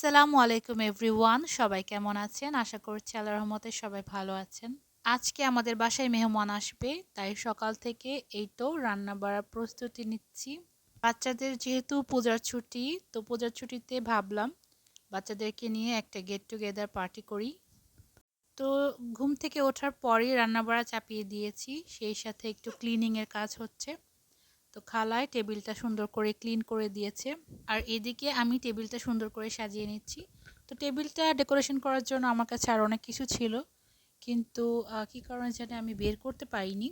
আসসালামু আলাইকুম এভরিওয়ান, সবাই কেমন আছেন? আশা করছি আল্লাহ রহমতে সবাই ভালো আছেন। আজকে আমাদের বাসায় মেহমান আসবে, তাই সকাল থেকে এই তো রান্না বাড়ার প্রস্তুতি নিচ্ছি। বাচ্চাদের যেহেতু পূজার ছুটি, তো পূজার ছুটিতে ভাবলাম বাচ্চাদেরকে নিয়ে একটা গেট টুগেদার পার্টি করি। তো ঘুম থেকে ওঠার পরই রান্না বাড়া চাপিয়ে দিয়েছি, সেই সাথে একটু ক্লিনিংয়ের কাজ হচ্ছে। তো খালায় টেবিলটা সুন্দর করে ক্লিন করে দিয়েছে। আর এদিকে আমি টেবিলটা সুন্দর করে সাজিয়ে নিচ্ছি। তো টেবিলটা ডেকোরেশন করার জন্য আমার কাছে আর অনেক কিছু ছিল। কিন্তু কী কারণে জানি আমি বের করতে পারিনি।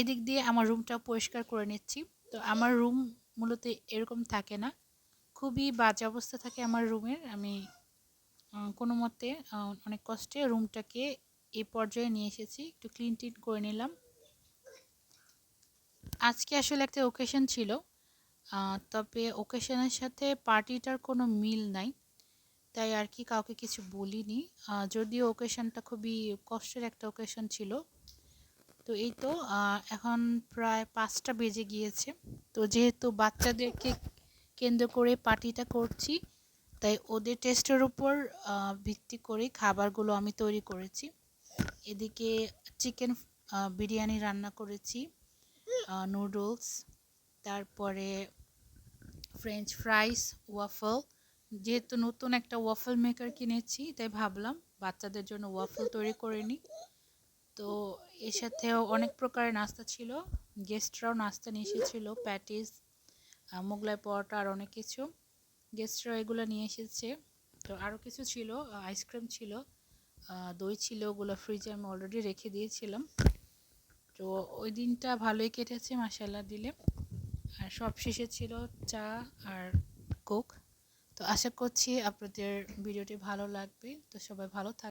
এদিক দিয়ে আমার রুমটা পরিষ্কার করে নিচ্ছি। তো আমার রুম মূলত এরকম থাকে না। খুবই বাজে অবস্থা থাকে আমার রুমের। আমি কোনো মতে অনেক কষ্টে রুমটাকে এই পর্যায়ে নিয়ে এসেছি। একটু ক্লিন টিন করে নিলাম। আজকে আসলে একটা ওকেশন ছিল। তবে ওকেশনের সাথে পার্টিটার কোনো মিল নাই। তাই আর কি কাউকে কিছু বলিনি। যদিও ওকেশনটা খুবই কষ্টের একটা ওকেশন ছিল। তো এই তো এখন প্রায় পাঁচটা বেজে গিয়েছে। তো যেহেতু বাচ্চাদেরকে কেন্দ্র করে পার্টিটা করছি, তাই ওদের টেস্টের উপর ভিত্তি করে খাবারগুলো আমি তৈরি করেছি। এদিকে চিকেন বিরিয়ানি রান্না করেছি। নুডলস তারপরে ফ্রেঞ্চ ফ্রাইস ওয়াফল যেহেতু নতুন একটা ওয়াফল মেকার কিনেছি, তাই ভাবলাম বাচ্চাদের জন্য ওয়াফল তৈরি করে নিই। তো এর সাথেও অনেক প্রকারের নাস্তা ছিল। গেস্টরাও নাস্তা নিয়ে এসেছিল প্যাটিস মোগলাই পরোটা আর অনেক কিছু। গেস্টরা এগুলো নিয়ে এসেছে। তো আরও কিছু ছিল আইসক্রিম ছিল দই ছিল, ওগুলো ফ্রিজে আমি অলরেডি রেখে দিয়েছিলাম। তো ওই দিনটা ভালোই কেটেছে মাসাল্লাহ দিলে। আর সব শেষে ছিল চা আর কোক। তো আশা করছি আপনাদের ভিডিওটি ভালো লাগবে। তো সবাই ভালো থাক